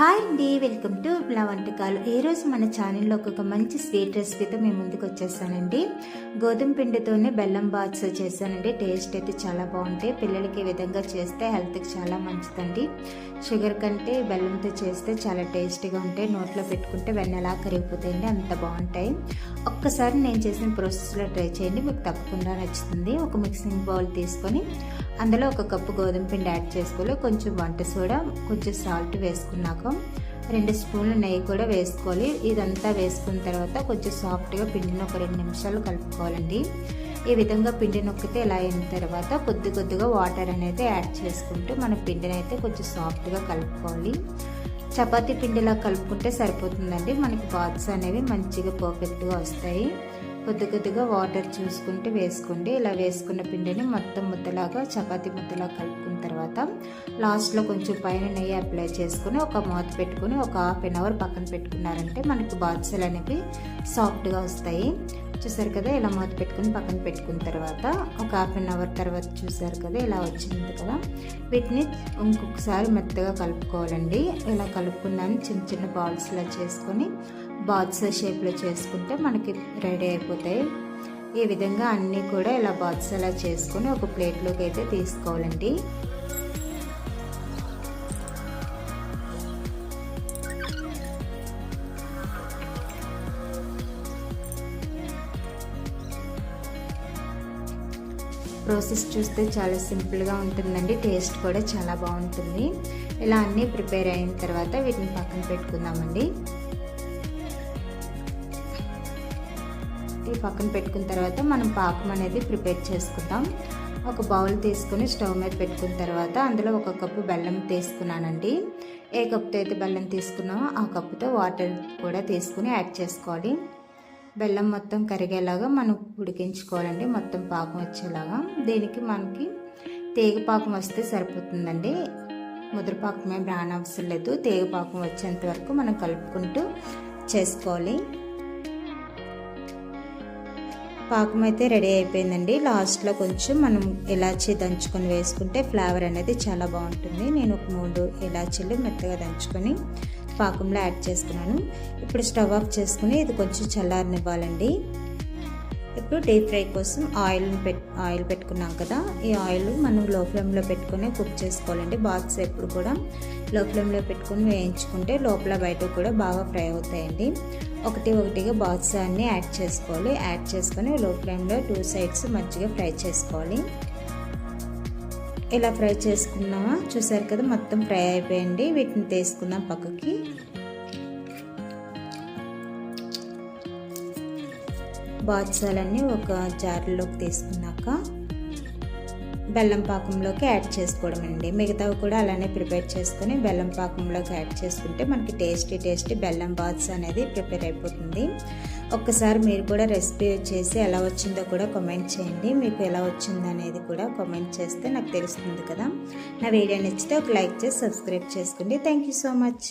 Hi అండి welcome to నా వంటకాలు. ఈరోజు రోజు మన ఛానల్లో ఒక మంచి స్వీట్ రెసిపీతో మేము ముందుకు వచ్చేసానండి. గోధుమ పిండితోనే బెల్లం బాత్స్ చేశానండి. టేస్ట్ అయితే చాలా బాగుంటాయి. పిల్లలకి ఈ విధంగా చేస్తే హెల్త్కి చాలా మంచిదండి. షుగర్ కంటే బెల్లంతో చేస్తే చాలా టేస్టీగా ఉంటాయి. నోట్లో పెట్టుకుంటే వెన్నెలా కరిగిపోతాయండి. అంత బాగుంటాయి. ఒక్కసారి నేను చేసిన ప్రాసెస్లో ట్రై చేయండి. మీకు తప్పకుండా నచ్చుతుంది. ఒక మిక్సింగ్ బౌల్ తీసుకొని అందులో ఒక కప్పు గోధుమ పిండి యాడ్ చేసుకోవాలి. కొంచెం వంట సోడా కొంచెం సాల్ట్ వేసుకున్నాక రెండు స్పూన్లు నెయ్యి కూడా వేసుకోవాలి. ఇదంతా వేసుకున్న తర్వాత కొంచెం సాఫ్ట్గా పిండిని ఒక రెండు నిమిషాలు కలుపుకోవాలండి. ఈ విధంగా పిండి నొక్కితే ఇలా అయిన తర్వాత కొద్ది కొద్దిగా వాటర్ అనేది యాడ్ చేసుకుంటూ మన పిండిని అయితే కొంచెం సాఫ్ట్గా కలుపుకోవాలి. చపాతీ పిండిలా కలుపుకుంటే సరిపోతుందండి. మనకి బాత్స్ అనేవి మంచిగా పర్ఫెక్ట్గా వస్తాయి. కొద్ది కొద్దిగా వాటర్ చూసుకుంటూ వేసుకోండి. ఇలా వేసుకున్న పిండిని మొత్తం ముద్దలాగా చపాతీ ముద్దలాగా కలుపుకున్న తర్వాత లాస్ట్లో కొంచెం పైన నెయ్యి అప్లై చేసుకుని ఒక మూత పెట్టుకుని ఒక హాఫ్ అన్ అవర్ పక్కన పెట్టుకున్నారంటే మనకి బాత్సలు అనేవి సాఫ్ట్గా వస్తాయి. చూసారు కదా ఇలా మూత పెట్టుకుని పక్కన పెట్టుకున్న తర్వాత ఒక హాఫ్ అన్ అవర్ తర్వాత చూసారు కదా ఇలా వచ్చింది కదా. వీటిని ఇంకొకసారి మెత్తగా కలుపుకోవాలండి. ఇలా కలుపుకున్నాను చిన్న చిన్న బాల్స్లా చేసుకొని బాల్స్ షేప్లో చేసుకుంటే మనకి రెడీ అయిపోతాయి. ఈ విధంగా అన్నీ కూడా ఇలా బాక్స్ అలా చేసుకొని ఒక ప్లేట్లోకి అయితే తీసుకోవాలండి. ప్రాసెస్ చూస్తే చాలా సింపుల్గా ఉంటుందండి. టేస్ట్ కూడా చాలా బాగుంటుంది. ఇలా అన్నీ ప్రిపేర్ అయిన తర్వాత వీటిని పక్కన పెట్టుకుందామండి. ఈ పక్కన పెట్టుకున్న తర్వాత మనం పాకం అనేది ప్రిపేర్ చేసుకుందాం. ఒక బౌల్ తీసుకుని స్టవ్ మీద పెట్టుకున్న తర్వాత అందులో ఒక కప్పు బెల్లం తీసుకున్నానండి. ఏ కప్పుతో అయితే బెల్లం తీసుకున్నామో ఆ కప్పుతో వాటర్ కూడా తీసుకుని యాడ్ చేసుకోవాలి. బెల్లం మొత్తం కరిగేలాగా మనం ఉడికించుకోవాలండి. మొత్తం పాకం వచ్చేలాగా. దీనికి మనకి తేగ పాకం వస్తే సరిపోతుందండి. ముద్రపాకం ఏం రానవసరం లేదు. తేగ పాకం వచ్చేంత వరకు మనం కలుపుకుంటూ చేసుకోవాలి. పాకం అయితే రెడీ అయిపోయిందండి. లాస్ట్లో కొంచెం మనం ఇలాచీ దంచుకొని వేసుకుంటే ఫ్లేవర్ అనేది చాలా బాగుంటుంది. నేను ఒక మూడు ఇలాచీలు మెత్తగా దంచుకొని పాకంలో యాడ్ చేసుకున్నాను ఇప్పుడు స్టవ్ ఆఫ్ చేసుకుని ఇది కొంచెం చల్లారనివ్వాలండి. ఇప్పుడు డీప్ ఫ్రై కోసం ఆయిల్ పెట్ ఆయిల్ పెట్టుకున్నాం కదా. ఈ ఆయిల్ మనం లో ఫ్లేమ్లో పెట్టుకునే కుక్ చేసుకోవాలండి. బాక్స్ ఎప్పుడు కూడా లో ఫ్లేమ్లో పెట్టుకుని వేయించుకుంటే లోపల బయట కూడా బాగా ఫ్రై అవుతాయండి. ఒకటి ఒకటిగా బాక్స్ అన్ని యాడ్ చేసుకోవాలి. యాడ్ చేసుకొని లో ఫ్లేమ్లో టూ సైడ్స్ మంచిగా ఫ్రై చేసుకోవాలి. ఇలా ఫ్రై చేసుకున్నామా? చూసారు కదా మొత్తం ఫ్రై అయిపోయింది. వీటిని తీసుకుందాం పక్కకి. బాత్సాలన్నీ ఒక జార్లోకి తీసుకున్నాక బెల్లం పాకంలోకి యాడ్ చేసుకోవడం అండి మిగతావి కూడా అలానే ప్రిపేర్ చేసుకొని బెల్లం పాకంలోకి యాడ్ చేసుకుంటే మనకి టేస్టీ టేస్టీ బెల్లం బాత్స్ అనేది ప్రిపేర్ అయిపోతుంది. ఒక్కసారి మీరు కూడా రెసిపీ చేసి ఎలా వచ్చిందో కూడా కామెంట్ చేయండి. మీకు ఎలా వచ్చిందనేది కూడా కామెంట్ చేస్తే నాకు తెలుస్తుంది కదా. నా వీడియో నచ్చితే ఒక లైక్ చేసి సబ్స్క్రైబ్ చేసుకోండి. Thank you so much.